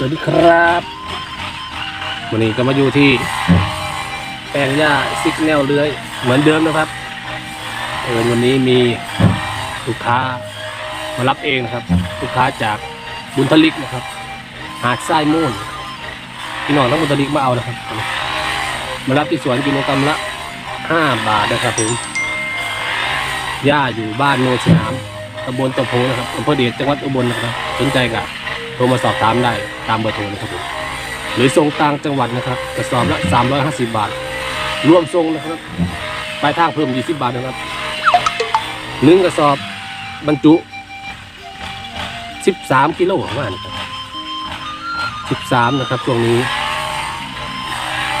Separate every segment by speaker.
Speaker 1: สวัสดีครับวันนี้ก็มาอยู่ที่แปลงหญ้าซิกแนลเลื้อย เหมือนเดิมนะครับเออวันนี้มีลูกค้ามารับเองนะครับ ลูกค้าจากบุญทลิกนะครับ หาดทรายมูนพี่น้องทั้งบุญทลิกมาเอานะครับ มารับที่สวนกิโลกรัมละห้าบาทนะครับผมหญ้าอยู่บ้านโนนสนามตำบลตะโพนะครับอำเภอเดชจังหวัดอุบลนะครับสนใจกับ โทรมาสอบถามได้ตามเบอร์โทรนะครับผมหรือส่งต่างจังหวัดนะครับกระสอบละ 350 บาท รวมส่งนะครับปลายทางเพิ่ม 20 บาทนะครับหนึ่งกระสอบบรรจุ 13 กิโลประมาณนะครับ13 นะครับช่วงนี้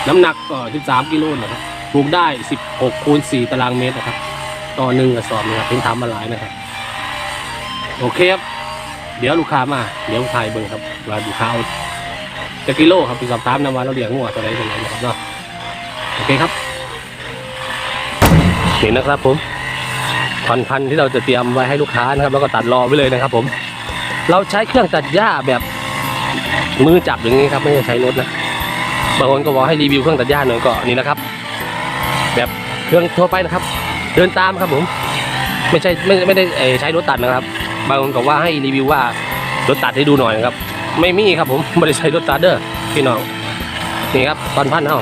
Speaker 1: น้ำหนักก็ 13 กิโลนะครับปลูกได้ 16คูณ4ตารางเมตรนะครับ ต่อหนึ่งกระสอบนะครับเป็นทำมาหลายนะครับ โอเคครับ เดี๋ยวลูกค้ามา เดี๋ยวถ่ายเบิ่งครับว่าลูกค้าเอาจะกิโลครับไปสอบถามนำว่าเราเลี้ยงงัวตัวไหนตัวไหนนะครับเนาะโอเคครับเห็นนะครับผมพันพันที่เราจะเตรียมไว้ให้ลูกค้านะครับ แล้วก็ตัดรอไว้เลยนะครับ ผม เราใช้เครื่องตัดหญ้าแบบมือจับอย่างนี้ครับ ไม่ใช้รถนะบางคนก็บอกให้รีวิวเครื่องตัดหญ้าหน่อยก็นี่นะครับ แบบเครื่องทั่วไปนะครับ เดินตามครับผม ไม่ใช่ไม่ไม่ได้ใช้รถตัดนะครับ บางคนก็ว่าให้รีวิวว่ารถตัดให้ดูหน่อยครับ ไม่มีครับผมไม่ได้ใช้รถตัดเด้อพี่น้องนี่ครับตอนพันเท่า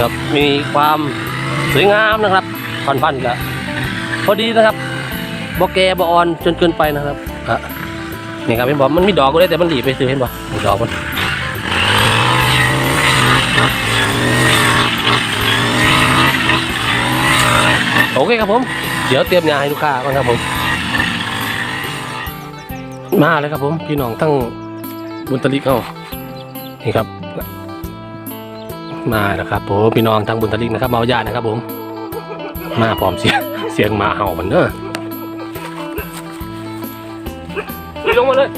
Speaker 1: ครับมีความสวยงามนะครับตอนพันก็พอดีนะครับบอแกบออนจนเกินไปนะครับอะนี่ครับเห็นบอกมันมีดอกก็ได้แต่มันหลีไปซื้อเห็นบ่มีดอกมันโอเคครับผม เดี๋ยวเตรียมยาให้ลูกค้าก่อนครับผม มาเลยครับผม พี่น้องทั้งบุญตลิกเอานี่ครับ มานะครับผมพี่น้องทั้งบุญตลิกนะครับมาเอาญาตินะครับผม มาพร้อมเสียงเสียงหมาเห่ามันเนอะพี่ลงมาเลย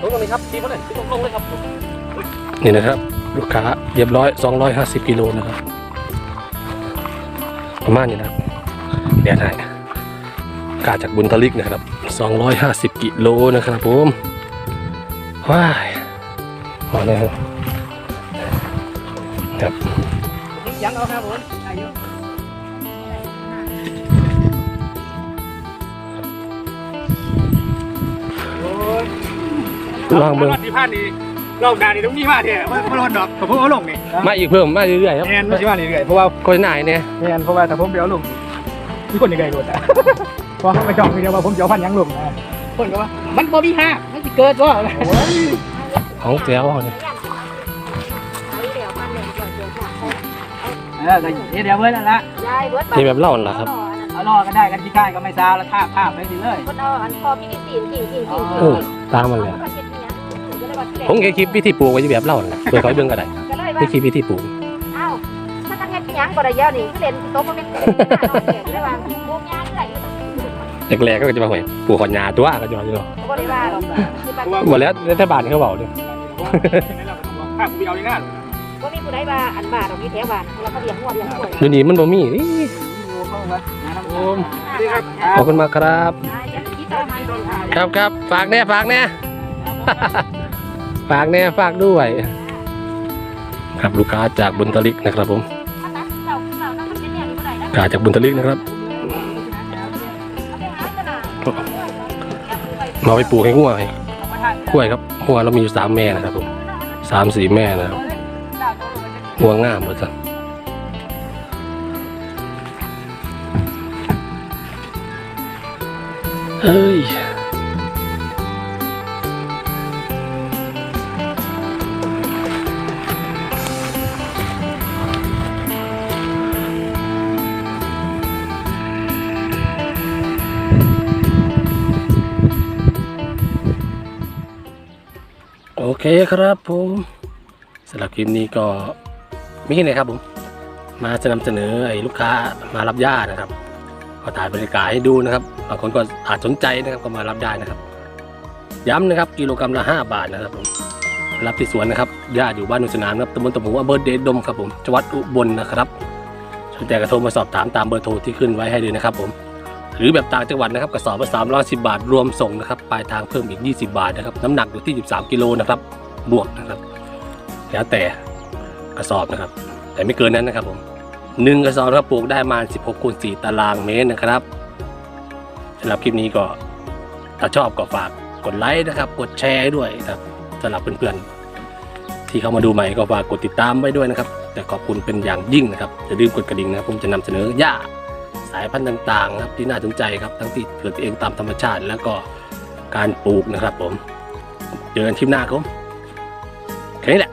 Speaker 1: ลงตรงนี้ครับทีมาเลยพี่ลงลงเลยครับ นี่นะครับลูกค้าเรียบร้อย 250 กิโลนะครับ ประมาณนี้นะครับ เดี๋ยวได้กาจากบุญทลิกนะครับ 250 กิโลนะครับผมว้ายพอแล้วครับ
Speaker 2: ยังเอาครับผมอายุ
Speaker 1: ลองเบิ่ง
Speaker 2: ที่พลาดนี่ลองดานี่ต้องมีมาเถอะมันมันร้อนดอกแต่ผมเอาลงนี่
Speaker 1: มาอีกเพิ่มมาเรื่อยๆครับ
Speaker 2: แมนไม่ใช่ว่านี่เลยเพราะว่า
Speaker 1: โฆษณาเนี่ย
Speaker 2: แมนเพราะว่าแต่ผมเดี๋ยวเอาลง มีคนยังไงโดนอะเพราะเขาไปจองทีเดียวว่าผมจะเอาพันยังลงนะคนก็ว่า มันบ่มีห้ามันจะเกิดว่า
Speaker 1: ของแก้วเนี่ย
Speaker 2: เออก็เดี๋ยวเว้ยนั่นละ
Speaker 1: นี่แบบเล่าน่ะครับ
Speaker 2: เอาล่อก็ได้กันที่ใกล้ก็ไม่ซาแล้วท่าภาพไปสิเลย
Speaker 3: คนเอาอันพอพี่ตีนจริงจริงจริง
Speaker 1: เออตามมันเลยผมแค่คลิปวิธีปลูกไว้แบบเล่าน่ะเพื่อเขาให้เบิ่งก็ได้
Speaker 3: ก็เลยว่า
Speaker 1: นี่คลิปวิธีปลูก
Speaker 3: บ่ได้ยาวนี่คือเล่นโต๊ะมันเป็นได้ว่าพวกยาที่ไหน
Speaker 1: แรกๆก็จะมาหวยปลูกขอนยาตัวก็จะมาอยู่
Speaker 3: บ่ได้ว่าหรอกคือแบบ
Speaker 1: หมดแล้วรัฐบาลเขาบอกเลย
Speaker 2: ภาพกูเอาดีน่า
Speaker 3: บ่มีผู้ใดว่าอันบาทตรงนี้แถวบ้านแล้วก็เลี้ยงงัวเลี้ยงกล้วย
Speaker 1: เดี๋ยวนี้มันบ่มีนี่
Speaker 2: โอ้มดีครับ
Speaker 1: ขอบคุณมากครับ ครับครับฝากแน่ฝากแน่ฝากแน่ฝากด้วย ครับลูกค้าจากบุญทลิกนะครับผม กาจากบุญทลิกนะครับมาไปปลูกให้งัวให้กล้วยครับงัวเรามีอยู่สามแม่นะครับผมสามสี่แม่นะครับหัวงามหมดจ้ะเฮ้ย เคครับผมสำหรับคลิปนี้ก็มีแค่ไหนครับผมมาจะนำเสนอไอ้ลูกค้ามารับญาตินะครับก็ถ่ายบรรยากาศให้ดูนะครับบางคนก็อาจสนใจนะครับก็มารับได้นะครับ ย้ำนะครับกิโลกรัมละ 5 บาทนะครับผมรับที่สวนนะครับญาติอยู่บ้านนุสนามครับตำบลตะหมูอำเภอเดชดมครับผมจังหวัดอุบลนะครับสนใจกระโทรมาสอบถามตามเบอร์โทรที่ขึ้นไว้ให้เลยนะครับผม หรือแบบต่างจังหวัดนะครับกระสอบละ310 บาท รวมส่งนะครับปลายทางเพิ่มอีก 20 บาทนะครับน้ำหนักอยู่ที่ 13 กิโลนะครับบวกนะครับแล้วแต่กระสอบนะครับ แต่ไม่เกินนั้นนะครับผมหนึ่งกระสอบนะครับปลูกได้ประมาณ16คูณ4ตารางเมตรนะครับสำหรับคลิปนี้ก็ถ้าชอบก็ฝากกดไลค์นะครับ กดแชร์ด้วยนะครับสำหรับเพื่อนๆที่เข้ามาดูใหม่ก็ฝากกดติดตามไว้ด้วยนะครับ แต่ขอบคุณเป็นอย่างยิ่งนะครับอย่าลืมกดกระดิ่งนะครับผมจะนำเสนอหญ้าายพันธุ์ต่างๆครับที่น่าสนใจครับทั้งที่เกิดเองตามธรรมชาติ แล้วก็การปลูกนะครับผม เจอกันคลิปหน้าครับแค่นี้แหละ